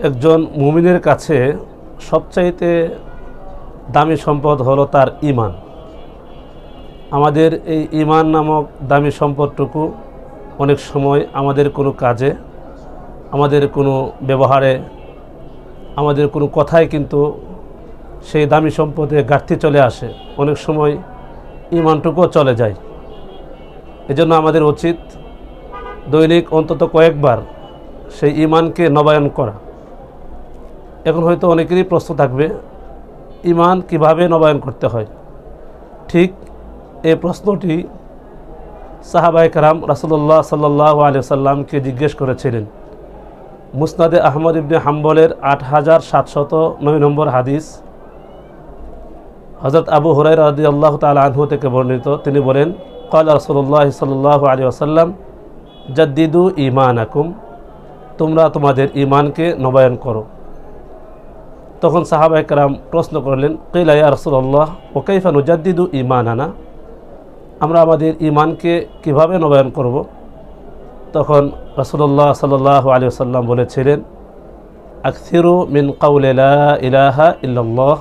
একজন মুমিনের কাছে সবচাইতে দামি সম্পদ হলো তার ইমান আমাদের এই ইমান নামক দামি সম্পদটুকু অনেক সময় আমাদের কোনো কাজে, আমাদের কোনো ব্যবহারে, আমাদের কোনো কথায় কিন্তু সেই দামি সম্পদে ঘাটতি চলে আসে। অনেক সময় ইমানটুকুও চলে যায়। এজন্য আমাদের উচিত দৈনিক অন্তত কয়েকবার সেই ইমানকে নবায়ন করা। এখন হয়তো অনেকেরই প্রশ্ন থাকবে, ইমান কীভাবে নবায়ন করতে হয়? ঠিক এই প্রশ্নটি সাহাবাই কারাম রাসুল্লাহ সাল্লাহ আলি সাল্লামকে জিজ্ঞেস করেছিলেন। মুসনাদে আহমদ ইবনে হাম্বলের আট হাজার সাতশত নয় নম্বর হাদিস। হজরত আবু হুরাই রাদি আল্লাহ তাল আনহু থেকে বর্ণিত। তিনি বলেন কল রসুল্লাহ সাল্লাহ আলী আসাল্লাম জাদ্দিদু ইমান আকুম তোমরা তোমাদের ইমানকে নবায়ন করো। তখন সাহাবা একরাম প্রশ্ন করলেন কৈলাইয়া রসুল্লাহ ও কৈফানু জাদ্দিদু ইমান আনা আমরা আমাদের ইমানকে কীভাবে নবায়ন করব? তখন রসুল্লাহ সাল্লাহ আলী সাল্লাম বলেছিলেন, আকসিরু মিন কাউলেলা ইলাহা ইল্লাল্লাহ।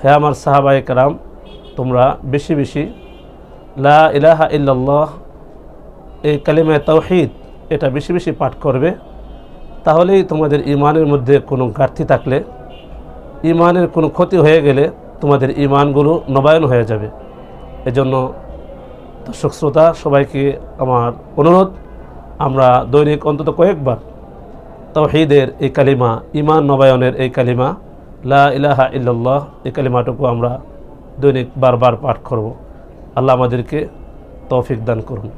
হে আমার সাহাবা একরাম, তোমরা বেশি বেশি লা ইলাহা ইল্লাল্লাহ, এই কালিমায় তৌহিদ এটা বেশি বেশি পাঠ করবে। তাহলেই তোমাদের ইমানের মধ্যে কোনো ঘাটতি থাকলে, ইমানের কোনো ক্ষতি হয়ে গেলে তোমাদের ইমানগুলো নবায়ন হয়ে যাবে। এজন্য দর্শক শ্রোতা, সবাইকে আমার অনুরোধ, আমরা দৈনিক অন্তত কয়েকবার তৌহিদের এই কালিমা, ইমান নবায়নের এই কালিমা, লা ইলাহা ইল্লাল্লাহ, এই কালিমাটুকু আমরা দৈনিক বারবার পাঠ করব। আল্লাহ আমাদেরকে তৌফিক দান করুন।